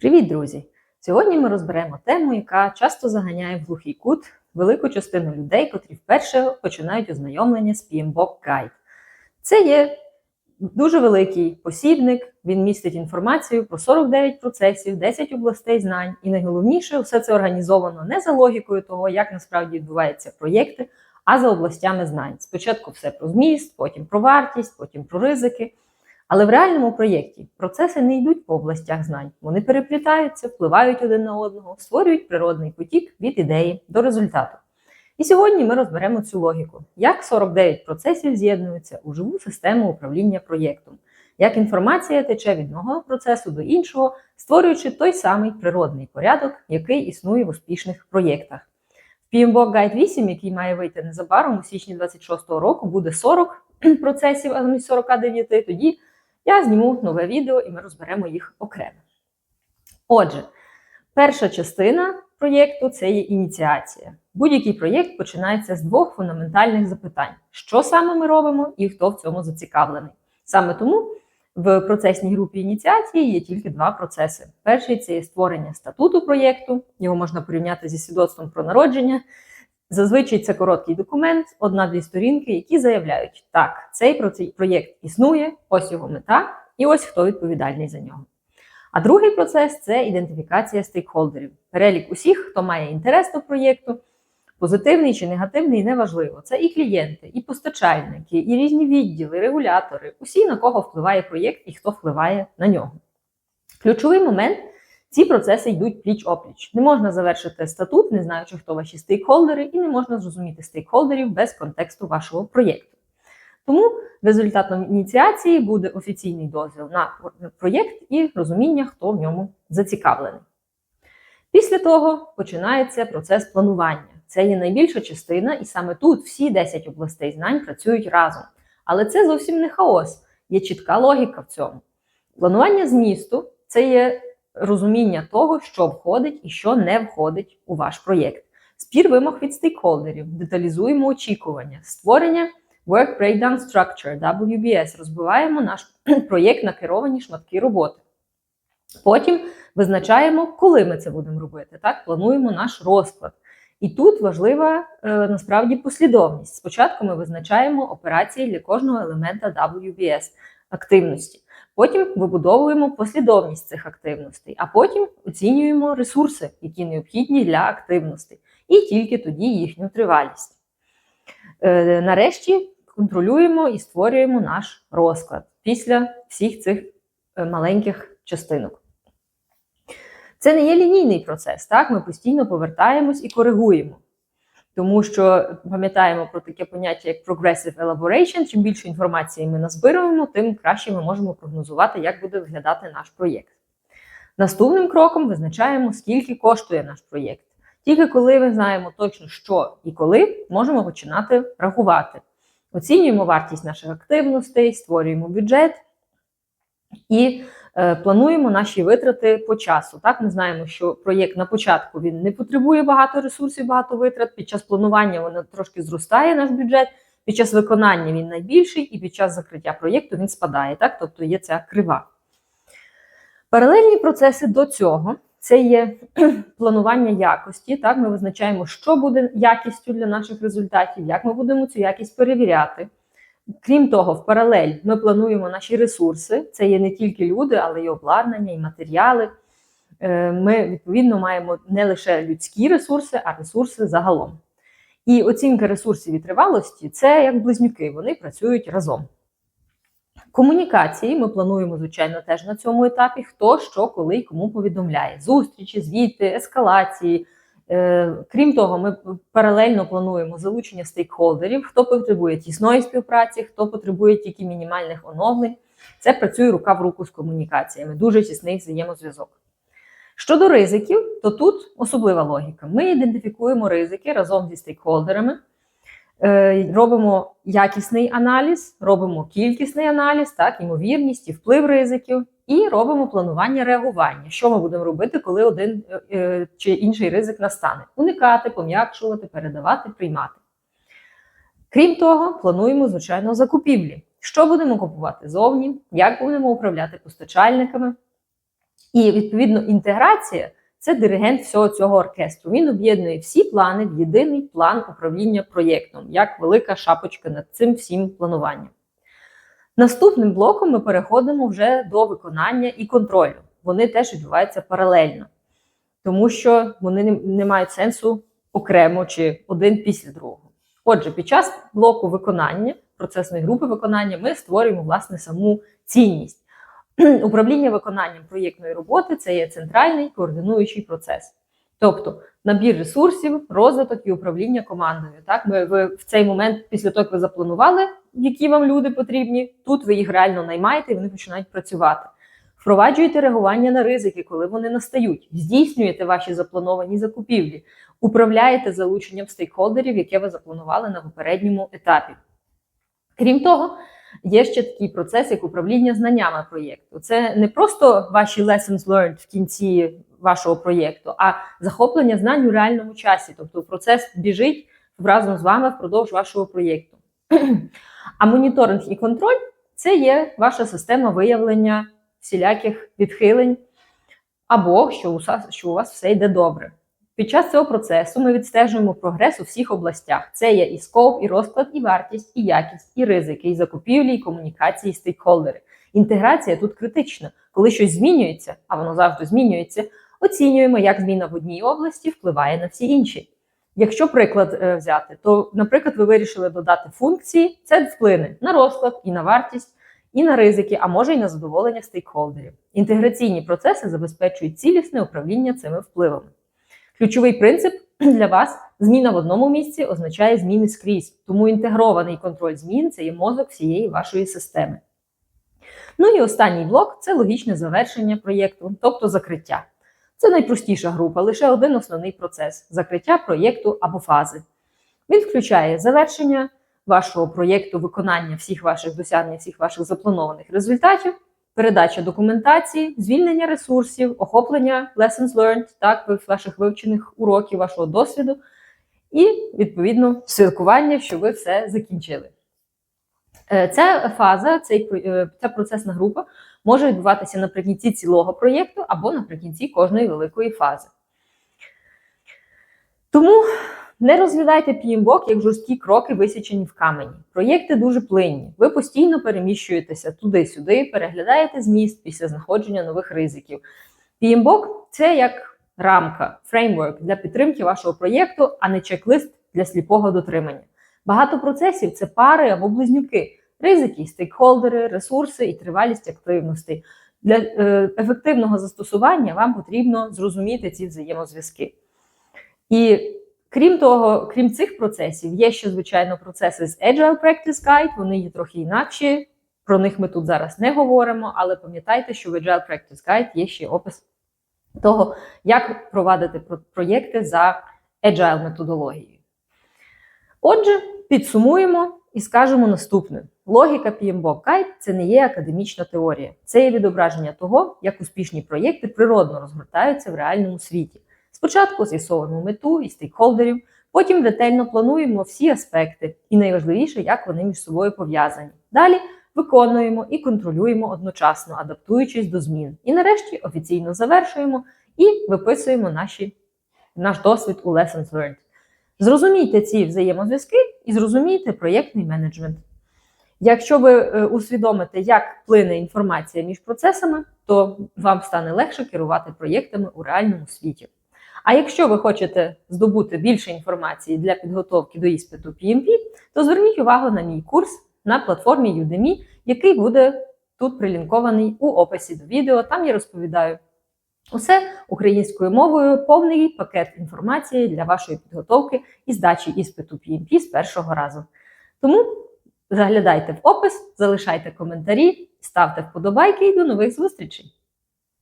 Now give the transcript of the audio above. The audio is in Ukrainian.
Привіт, друзі! Сьогодні ми розберемо тему, яка часто заганяє в глухий кут велику частину людей, котрі вперше починають ознайомлення з PMBOK Guide. Це є дуже великий посібник, він містить інформацію про 49 процесів, 10 областей знань, і найголовніше, все це організовано не за логікою того, як насправді відбуваються проєкти, а за областями знань. Спочатку все про зміст, потім про вартість, потім про ризики. Але в реальному проєкті процеси не йдуть по областях знань. Вони переплітаються, впливають один на одного, створюють природний потік від ідеї до результату. І сьогодні ми розберемо цю логіку, як 49 процесів з'єднуються у живу систему управління проєктом, як інформація тече від одного процесу до іншого, створюючи той самий природний порядок, який існує в успішних проєктах. В PMBOK Guide 8, який має вийти незабаром у січні 26-го року, буде 40 процесів, а не 49, тоді я зніму нове відео і ми розберемо їх окремо. Отже, перша частина проєкту це є ініціація. Будь-який проєкт починається з двох фундаментальних запитань: що саме ми робимо і хто в цьому зацікавлений. Саме тому в процесній групі ініціації є тільки два процеси. Перший це є створення статуту проєкту, його можна порівняти зі свідоцтвом про народження. Зазвичай це короткий документ, одна-дві сторінки, які заявляють, так, цей проєкт існує, ось його мета, і ось хто відповідальний за нього. А другий процес це ідентифікація стейкхолдерів. Перелік усіх, хто має інтерес до проєкту, позитивний чи негативний, неважливо. Це і клієнти, і постачальники, і різні відділи, регулятори, усі, на кого впливає проєкт і хто впливає на нього. Ключовий момент. Ці процеси йдуть пліч опліч. Не можна завершити статут, не знаючи, хто ваші стейкхолдери, і не можна зрозуміти стейкхолдерів без контексту вашого проєкту. Тому результатом ініціації буде офіційний дозвіл на проєкт і розуміння, хто в ньому зацікавлений. Після того починається процес планування. Це є найбільша частина, і саме тут всі 10 областей знань працюють разом. Але це зовсім не хаос, є чітка логіка в цьому. Планування змісту це є розуміння того, що входить і що не входить у ваш проєкт. Спір вимог від стейкхолдерів, деталізуємо очікування, створення Work Breakdown Structure, WBS, розбиваємо наш проєкт на керовані шматки роботи. Потім визначаємо, коли ми це будемо робити. Так, Плануємо наш розклад. І тут важлива е, насправді послідовність. Спочатку ми визначаємо операції для кожного елемента WBS активності. Потім вибудовуємо послідовність цих активностей, а потім оцінюємо ресурси, які необхідні для активностей, і тільки тоді їхню тривалість. Е, нарешті контролюємо і створюємо наш розклад після всіх цих е, маленьких частинок. Це не є лінійний процес, так? Ми постійно повертаємось і коригуємо. Тому що пам'ятаємо про таке поняття як progressive elaboration. Чим більше інформації ми назбируємо, тим краще ми можемо прогнозувати, як буде виглядати наш проєкт. Наступним кроком визначаємо, скільки коштує наш проєкт. Тільки коли ми знаємо точно, що і коли, можемо починати рахувати. Оцінюємо вартість наших активностей, створюємо бюджет і плануємо наші витрати по часу. Так, ми знаємо, що проєкт на початку він не потребує багато ресурсів, багато витрат. Під час планування воно трошки зростає наш бюджет. Під час виконання він найбільший, і під час закриття проєкту він спадає. Так, тобто є ця крива. Паралельні процеси до цього це є планування якості. Так, Ми визначаємо, що буде якістю для наших результатів, як ми будемо цю якість перевіряти. Крім того, в паралель ми плануємо наші ресурси. Це є не тільки люди, але й обладнання, і матеріали. Е, ми, відповідно, маємо не лише людські ресурси, а ресурси загалом. І оцінка ресурсів і тривалості це як близнюки, вони працюють разом. Комунікації ми плануємо, звичайно, теж на цьому етапі, хто що, коли і кому повідомляє. Зустрічі, звіти, ескалації. Е, крім того, ми паралельно плануємо залучення стейкхолдерів, хто потребує тісної співпраці, хто потребує тільки мінімальних оновлень. Це працює рука в руку з комунікаціями, дуже тісний взаємозв'язок. Щодо ризиків, то тут особлива логіка. Ми ідентифікуємо ризики разом зі стейкхолдерами, е, робимо якісний аналіз, робимо кількісний аналіз, так, ймовірність і вплив ризиків. І робимо планування реагування. Що ми будемо робити, коли один е, е, чи інший ризик настане? Уникати, пом'якшувати, передавати, приймати. Крім того, плануємо, звичайно, закупівлі. Що будемо купувати зовні, як будемо управляти постачальниками, І відповідно інтеграція це диригент всього цього оркестру. Він об'єднує всі плани в єдиний план управління проєктом, як велика шапочка над цим всім плануванням. Наступним блоком ми переходимо вже до виконання і контролю. Вони теж відбуваються паралельно, тому що вони не, мають сенсу окремо чи один після другого. Отже, під час блоку виконання, процесної групи виконання, ми створюємо власне саму цінність. Управління виконанням проєктної роботи це є центральний координуючий процес. Тобто набір ресурсів, розвиток і управління командою. Так, ми ви в цей момент, після того, як ви запланували, які вам люди потрібні, тут ви їх реально наймаєте і вони починають працювати. Впроваджуєте реагування на ризики, коли вони настають, здійснюєте ваші заплановані закупівлі, управляєте залученням стейкхолдерів, яке ви запланували на попередньому етапі. Крім того, є ще такий процес, як управління знаннями проєкту. Це не просто ваші lessons learned в кінці вашого проєкту, а захоплення знань у реальному часі. Тобто процес біжить разом з вами впродовж вашого проєкту. А моніторинг і контроль це є ваша система виявлення всіляких відхилень, або що у, вас, все йде добре. Під час цього процесу ми відстежуємо прогрес у всіх областях. Це є і скоп, і розклад, і вартість, і якість, і ризики, і закупівлі, і комунікації, і стейкхолдери. Інтеграція тут критична. Коли щось змінюється, а воно завжди змінюється, оцінюємо, як зміна в одній області впливає на всі інші. Якщо приклад е, взяти, то, наприклад, ви вирішили додати функції, це вплине на розклад і на вартість, і на ризики, а може й на задоволення стейкхолдерів. Інтеграційні процеси забезпечують цілісне управління цими впливами. Ключовий принцип для вас зміна в одному місці означає зміни скрізь, тому інтегрований контроль змін це є мозок всієї вашої системи. Ну і останній блок це логічне завершення проєкту, тобто закриття. Це найпростіша група, лише один основний процес закриття проєкту або фази. Він включає завершення вашого проєкту, виконання всіх ваших досягнень, всіх ваших запланованих результатів, передача документації, звільнення ресурсів, охоплення lessons learned, так, ваших вивчених уроків, вашого досвіду, і, відповідно, святкування, що ви все закінчили. Е, Ця фаза, цей, е, ця процесна група може відбуватися наприкінці цілого проєкту або наприкінці кожної великої фази. Тому не розглядайте PMBOK як жорсткі кроки, висічені в камені. Проєкти дуже плинні. Ви постійно переміщуєтеся туди-сюди, переглядаєте зміст після знаходження нових ризиків. PMBOK – це як рамка, фреймворк для підтримки вашого проєкту, а не чек-лист для сліпого дотримання. Багато процесів це пари або близнюки, ризики, стейкхолдери, ресурси і тривалість активностей. Для е, ефективного застосування вам потрібно зрозуміти ці взаємозв'язки. І крім того, крім цих процесів, є ще, звичайно, процеси з Agile Practice Guide, вони є трохи інакші. Про них ми тут зараз не говоримо, але пам'ятайте, що в Agile Practice Guide є ще опис того, як провадити проєкти за Agile методологією. Отже, підсумуємо і скажемо наступне: логіка PMBOK Guide – це не є академічна теорія, це є відображення того, як успішні проєкти природно розгортаються в реальному світі. Спочатку з'ясовуємо мету і стейкхолдерів, потім ретельно плануємо всі аспекти, і найважливіше, як вони між собою пов'язані. Далі виконуємо і контролюємо одночасно, адаптуючись до змін. І нарешті офіційно завершуємо і виписуємо наші, наш досвід у Lessons Learned. Зрозумійте ці взаємозв'язки і зрозумійте проєктний менеджмент. Якщо ви е, усвідомите, як плине інформація між процесами, то вам стане легше керувати проєктами у реальному світі. А якщо ви хочете здобути більше інформації для підготовки до іспиту PMP, то зверніть увагу на мій курс на платформі Udemy, який буде тут прилінкований у описі до відео. Там я розповідаю усе українською мовою, повний пакет інформації для вашої підготовки і здачі іспиту PMP з першого разу. Тому заглядайте в опис, залишайте коментарі, ставте вподобайки і до нових зустрічей!